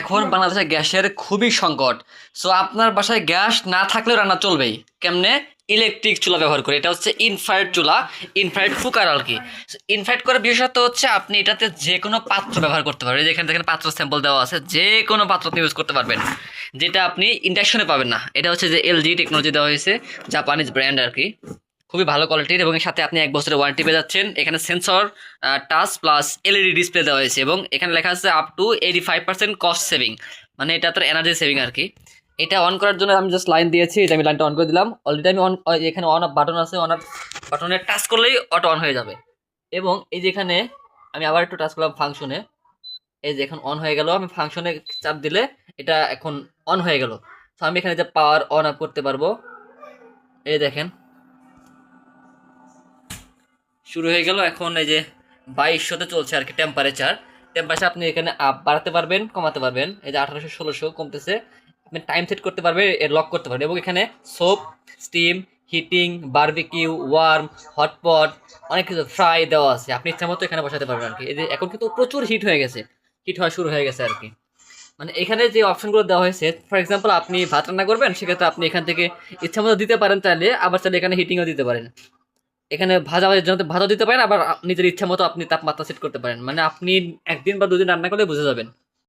এখন বাংলাদেশে গ্যাসের খুবই সংকট। সো আপনার বাসায় গ্যাস না থাকলেও রান্না চলবেই। কেমনে? ইলেকট্রিক চুলা ব্যবহার করে। এটা হচ্ছে ইনফ্রারেড চুলা, ইনফ্রারেড কুকার আর কি। ইনফ্রারেড করার বিশেষত্ব হচ্ছে আপনি এটাতে যে কোনো পাত্র ব্যবহার করতে পারবেন। যেখানে দেখেন পাত্র স্যাম্পল দেওয়া আছে যে কোনো পাত্র আপনি ইউজ করতে পারবেন। যেটা আপনি ইন্ডাকশনে পাবেন না। এটা হচ্ছে যে এলজি টেকনোলজি দেওয়া হয়েছে জাপানিজ ব্র্যান্ড আর কি। খুবই ভালো কোয়ালিটির এবং এর সাথে আপনি এক বছরের ওয়ারেন্টি পেয়ে যাচ্ছেন। এখানে sensor touch plus LED display দেওয়া হয়েছে এবং এখানে লেখা আছে up to eighty five percent cost saving মানে এটা তোর এনার্জি সেভিং আর কি এটা অন করার জন্য আমি জাস্ট লাইন দিয়েছি, এটা আমি লাইনটা অন করে দিলাম। অলরেডি আমি অন এখানে অন অফ বাটন আছে অন অফ বাটনে টাচ করলেই অটো অন হয়ে যাবে। এবং এই যে এখানে আমি আবার একটু টাচ করলাম ফাংশনে এই যে এখন অন হয়ে গেল, আমি ফাংশনে চাপ দিলে এটা এখন অন হয়ে গেল। তো আমি এখানে যে পাওয়ার অন অফ করতে পারব, এই দেখেন। শুরু হয়ে গেল এখন এই যে বাইশশোতে চলছে আর কি টেম্পারেচার টেম্পারেচার আপনি এখানে আপ বাড়াতে পারবেন, কমাতে পারবেন। এই যে আঠারোশো, ষোলোশো কমতেছে। আপনি টাইম সেট করতে পারবেন এর লক করতে পারবেন। এবং এখানে soup steam heating barbecue warm hotpot অনেক কিছু ফ্রাই দেওয়া আছে। আপনি ইচ্ছা মতো এখানে বসাতে পারবেন আর কি। এই যে এখন কিন্তু প্রচুর হিট হয়ে গেছে। হিট হওয়া শুরু হয়ে গেছে আর কি। মানে এখানে যে অপশনগুলো দেওয়া হয়েছে ফর এক্সাম্পল আপনি ভাত রান্না করবেন, সেক্ষেত্রে আপনি এখান থেকে ইচ্ছা মতো দিতে পারেন তাহলে আবার চাইলে এখানে হিটিংও দিতে পারেন। এখানে ভাজা জন্য ভাজা দিতে পারেন, আবার নিজের ইচ্ছা মতো আপনি তাপমাত্রা সেট করতে পারেন। মানে আপনি একদিন বা দুদিন রান্না করলে বুঝে যাবেন।